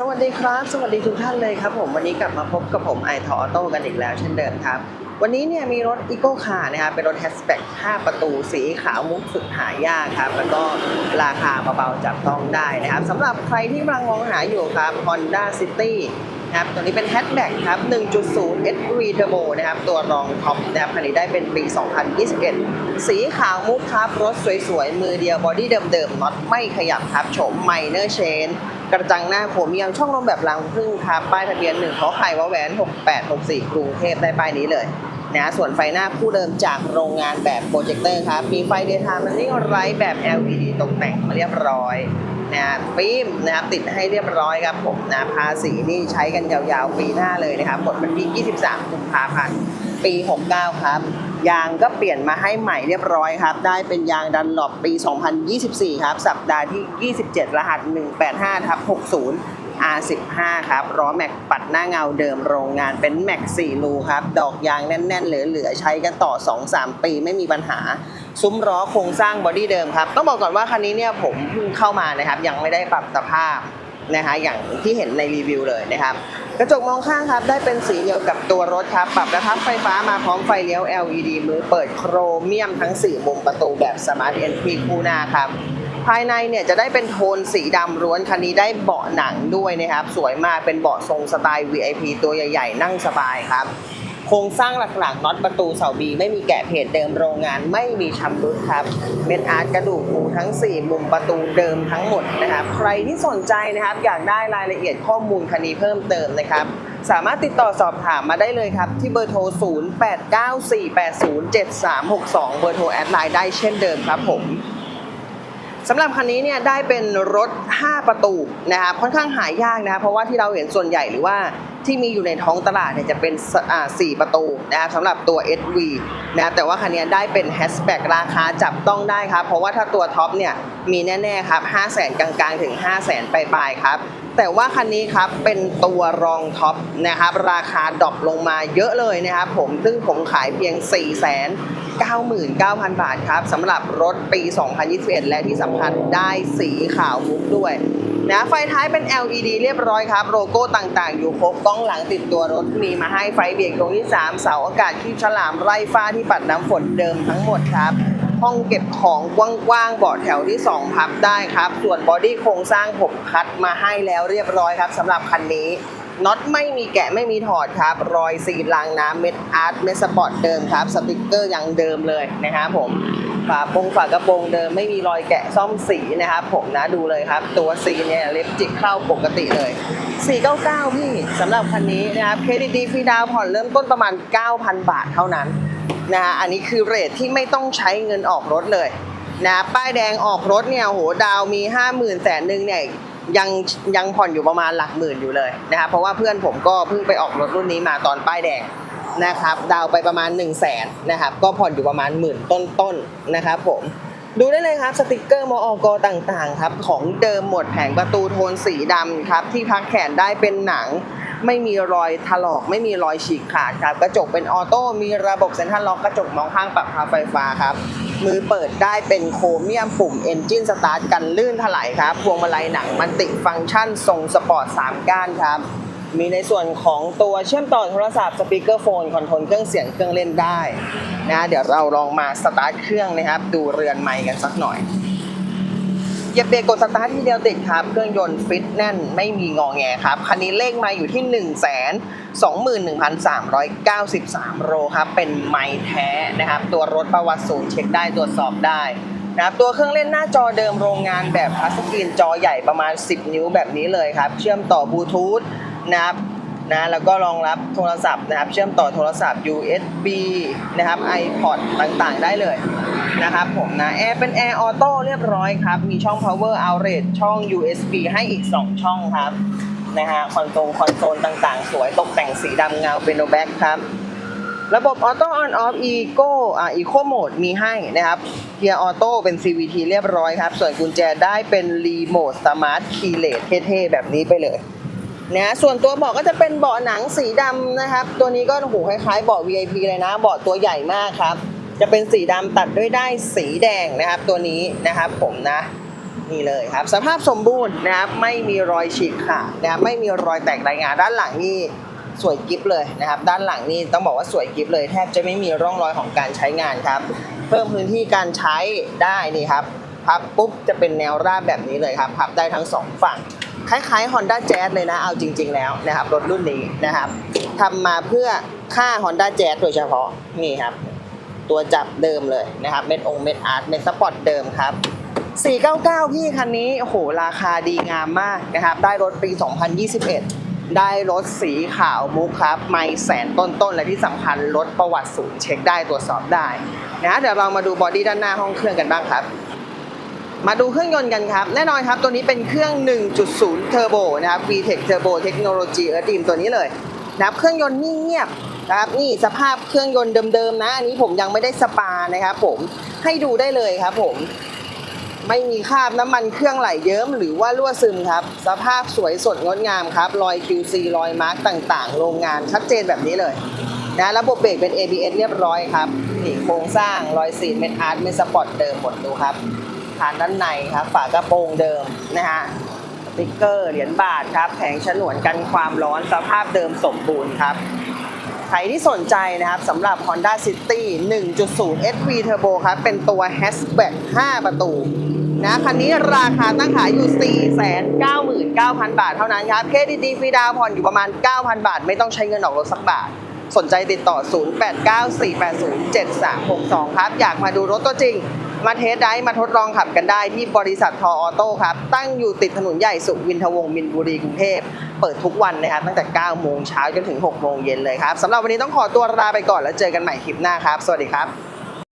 สวัสดีครับ สวัสดีทุกท่านเลยครับผมวันนี้กลับมาพบกับผมไอทออโต้กันอีกแล้วเช่นเดิมครับ วันนี้เนี่ยมีรถอีโก้คานะครับเป็นรถแฮชแบ็ก5 ประตูสีขาวมุกสุดหายากครับ แล้วก็ราคาเบาๆจับต้องได้นะครับสำหรับใครที่กำลังมองหาอยู่ครับ Honda City นะครับตัวนี้เป็นแฮชแบ็กครับ 1.0 SV Turbo นะครับ ตัวรองท็อปนะครับคันนี้ได้เป็นปี 2021 สีขาวมุกครับ รถสวยๆ มือเดียวบอดี้เดิมๆน็อตไม่ขยับครับโฉมไมเนอร์เชนกระจังหน้าโครเมียมช่องลมแบบรางพึ่งครับ ป้ายทะเบียน1ขอไข่วาแหวน 6864 กรุงเทพได้ป้ายนี้เลย นะส่วนไฟหน้าคู่เดิมจากโรงงานแบบโปรเจคเตอร์ครับ มีไฟเดย์ไทม์มันนี่ไรแบบ LED ตกแต่งมาเรียบร้อยนะฟิล์มนะครับติดให้เรียบร้อยครับผมนะภาษีนี่ใช้กันยาวๆปีหน้าเลยนะครับหมดวันที่ 23กุมภาพันธ์ปี 69 ครับ ยางก็เปลี่ยนมาให้ใหม่เรียบร้อยครับ ได้เป็นยางดันหลบปี 2024 ครับ สัปดาห์ที่ 27 รหัส 185ทับ60 R15 ครับล้อแม็กปัดหน้าเงาเดิมโรงงานเป็นแม็ก4รูครับ ดอกยางแน่นๆ เหลือๆ ใช้กันต่อ 2-3 ปีไม่มีปัญหา ซุ้มล้อโครงสร้างบอดี้เดิมครับ ต้องบอกก่อนว่าคันนี้เนี่ยผมเพิ่งเข้ามานะครับ ยังไม่ได้ปรับสภาพนะคะอย่างที่เห็นในรีวิวเลยนะครับ กระจกมองข้างครับ ได้เป็นสีเดียวกับตัวรถครับ ปรับกระทับไฟฟ้ามาพร้อมไฟเลี้ยว LED มือเปิดโครเมียมทั้ง 4 มุมประตูแบบ Smart Entry คู่หน้าครับ ภายในเนี่ยจะได้เป็นโทนสีดำล้วนคันนี้ได้เบาะหนังด้วยนะครับ สวยมากเป็นเบาะทรงสไตล์ VIP ตัวใหญ่ๆ นั่งสบายครับ โครงสร้างหลักๆน็อตประตูเสาบีไม่มีแกะเพจเดิมโรงงานไม่มีชำรุดครับ เม็ดอาร์ตกระดูกหูทั้ง 4 มุมประตูเดิมทั้งหมดนะครับ ใครที่สนใจนะครับ อยากได้รายละเอียดข้อมูลคันนี้เพิ่มเติมนะครับสามารถติดต่อสอบถามมาได้เลยครับ ที่เบอร์โทร 0894807362 เบอร์โทรแอดไลน์ได้เช่นเดิมครับผม สำหรับคันนี้เนี่ยได้เป็นรถ 5 ประตูนะครับค่อนข้างหายากนะครับเพราะว่าที่เราเห็นส่วนใหญ่หรือว่าที่มีอยู่ในท้องตลาดเนี่ยจะเป็นสอ่า4ประตูนะครับสำหรับตัว SV นะครับแต่ว่าคันนี้ได้เป็นแฮชแบ็กราคาจับต้องได้ครับ เพราะว่าถ้าตัวท็อปเนี่ยมีแน่ ๆ ครับ 5 0 0แสนกลาง ๆ ถึง 5 0 0แสนปลาย ๆ ครับ แต่ว่าคันนี้ครับเป็นตัวรองท็อปนะครับ ราคาดรอปลงมาเยอะเลยนะครับผมซึ่งผมขายเพียง 4 0 0 0 0 99,000 บาทครับสำหรับรถปี 2021 และที่สำคัญได้สีขาวมุกด้วยนะไฟท้ายเป็น LED เรียบร้อยครับ โลโก้ต่างๆ อยู่ครบกล้องหลังติดตัวรถมีมาให้ไฟเบรกตรงที่ 3 เสาอากาศที่ฉลามไล่ฟ้าที่ปัดน้ำฝนเดิมทั้งหมดครับ ห้องเก็บของกว้างๆเบาะแถวที่ 2 พับได้ครับ ส่วนบอดี้โครงสร้างผมคัดมาให้แล้วเรียบร้อยครับสำหรับคันนี้ น็อตไม่มีแกะไม่มีถอดครับ รอยสีรางน้ำเม็ดอาร์ตเม็ดสปอร์ตเดิมครับ สติกเกอร์ยังเดิมเลยนะครับผมฝาปงฝากระโปรงเดิมไม่มีรอยแกะซ่อมสีนะครับผมนะดูเลยครับ ตัวสีเนี่ยเล็บจิกเข้าปกติเลย 499 พี่สำหรับคันนี้นะครับเครดิตดีฟรีดาวผ่อนเริ่มต้นประมาณ 9,000 บาทเท่านั้นนะฮะอันนี้คือเรทที่ไม่ต้องใช้เงินออกรถเลยนะป้ายแดงออกรถเนี่ยโหดาวมี 50,000แสนหนึ่งเนี่ย ยังยังผ่อนอยู่ประมาณหลักหมื่นอยู่เลยนะครับเพราะว่าเพื่อนผมก็เพิ่งไปออกรถรุ่นนี้มาตอนป้ายแดงนะครับดาวไปประมาณ 1 0 0 0 0แสนนะครับก็ผ่อนอยู่ประมาณหมื่นต้นๆนะครับผมดูได้เลยครับสติกเกอร์มอกต่างๆครับของเดิมหมดแผงประตูโทนสีดำครับที่พักแขนได้เป็นหนัง ไม่มีรอยถลอก ไม่มีรอยฉีกขาดครับกระจกเป็นออโต้มีระบบเซ็นทรัลล็อกกระจกมองข้างปรับพาไฟฟ้าครับ มือเปิดได้เป็นโครเมียมปุ่ม Engine Start กันลื่นถลายครับ พวงมาลัยหนังมันติฟังก์ชันทรงสปอร์ต 3 ก้านครับ มีในส่วนของตัวเชื่อมต่อโทรศัพท์สปีกเกอร์โฟนคอนโทรลเครื่องเสียงเครื่องเล่นได้นะเดี๋ยวเราลองมาสตาร์ทเครื่องนะครับ ดูเรือนไมค์กันสักหน่อย เหยียบเบรกกดสตาร์ททีเดียวติดครับ เครื่องยนต์ฟิตแน่นไม่มีงอแงครับ คันนี้เลขมาอยู่ที่ 1 2 1 3 9 3 โลครับ เป็นไม้แท้นะครับ ตัวรถประวัติศูนย์เช็คได้ตรวจสอบได้นะครับตัวเครื่องเล่นหน้าจอเดิมโรงงานแบบพลาสกรีนจอใหญ่ประมาณ 10 นิ้วแบบนี้เลยครับ เชื่อมต่อบลูทูธนะครับนะแล้วก็รองรับโทรศัพท์นะครับ เชื่อมต่อโทรศัพท์ USB นะครับ iPod ต่างๆ ได้เลย นะครับผมนะแอร์เป็นแอร์ออโต้เรียบร้อยครับ มีช่อง power outlet ช่อง USB ให้อีก 2 ช่องครับนะฮะคอนโซลคอนโซลต่างๆ สวยตกแต่งสีดำเงาเป็นโนแบ็กครับ ระบบออโต้ออนออฟอีโก้อ่าอีโคโหมดมีให้นะครับเกียร์ออโต้เป็น CVT เรียบร้อยครับ ส่วนกุญแจได้เป็นรีโมทสมาร์ทคีย์เลสเท่ๆ แบบนี้ไปเลยนะส่วนตัวเบาะก็จะเป็นเบาะหนังสีดำนะครับ ตัวนี้ก็โอ้โหคล้ายๆเบาะ VIP เลยนะเบาะตัวใหญ่มากครับ จะเป็นสีดำตัดด้วยได้สีแดงนะครับ ตัวนี้นะครับผมนะนี่เลยครับ สภาพสมบูรณ์นะครับไม่มีรอยฉีกขาดนะครับไม่มีรอยแตกรายงานด้านหลังนี่สวยกิฟเลยนะครับ ด้านหลังนี่ต้องบอกว่าสวยกิฟเลยแทบจะไม่มีร่องรอยของการใช้งานครับ เพิ่มพื้นที่การใช้ได้นี่ครับพับปุ๊บจะเป็นแนวราบแบบนี้เลยครับพับได้ทั้งสองฝั่ง คล้ายๆ Honda Jazz เลยนะเอาจริง ๆ แล้วนะครับรถรุ่นนี้นะครับทำมาเพื่อค่า Honda Jazz โดยเฉพาะนี่ครับ ตัวจับเดิมเลยนะครับ เม็ดองเม็ดอาร์ตเม็ดสปอร์ตเดิมครับ 499 พี่คันนี้โหราคาดีงามมากนะครับ ได้รถปี 2021 ได้รถสีขาวมุกครับไม่แสนต้นๆ และที่สำคัญรถประวัติศูนย์เช็คได้ตรวจสอบได้นะเดี๋ยวเรามาดูบอดี้ด้านหน้าห้องเครื่องกันบ้างครับมาดูเครื่องยนต์กันครับ แน่นอนครับ ตัวนี้เป็นเครื่อง 1.0 เทอร์โบนะครับ VTEC Turbo Technology เออดีมตัวนี้เลย นะครับเครื่องยนต์นิ่งเงียบนะครับนี่สภาพเครื่องยนต์เดิมๆนะ อันนี้ผมยังไม่ได้สปานะครับผมให้ดูได้เลยครับผมไม่มีคราบน้ำมันเครื่องไหลเยิ้มหรือว่ารั่วซึมครับ สภาพสวยสดงดงามครับ รอย QC รอยมาร์กต่างๆ โรงงานชัดเจนแบบนี้เลยนะระบบเบรกเป็น ABS เรียบร้อยครับนี่โครงสร้างรอยสีเม็ดอาร์ตเม็ดสปอร์ตเดิมหมดดูครับฐานด้านในครับ ฝากระโปรงเดิมนะฮะ ติ๊กเกอร์เหรียญบาทครับแผงฉนวนกันความร้อนสภาพเดิมสมบูรณ์ครับใครที่สนใจนะครับสำหรับ Honda City 1.0 SV Turbo ครับ เป็นตัว Hatchback 5 ประตูนะคันนี้ราคาตั้งขายอยู่ 499,000 บาทเท่านั้นครับเครดิตดีฟรีดาวผ่อนอยู่ประมาณ 9,000 บาท ไม่ต้องใช้เงินออกรถสักบาท สนใจติดต่อ 0894807362 ครับ อยากมาดูรถตัวจริง มาเทสได้มาทดลองขับกันได้ที่บริษัททอออโต้ครับ ตั้งอยู่ติดถนนใหญ่สุวินทวงศ์มินบุรีกรุงเทพเปิดทุกวันนะครับตั้งแต่ 9 โมงเช้าจนถึง 6 โมงเย็นเลยครับสำหรับวันนี้ต้องขอตัวลาไปก่อนแล้วเจอกันใหม่คลิปหน้าครับ สวัสดีครับ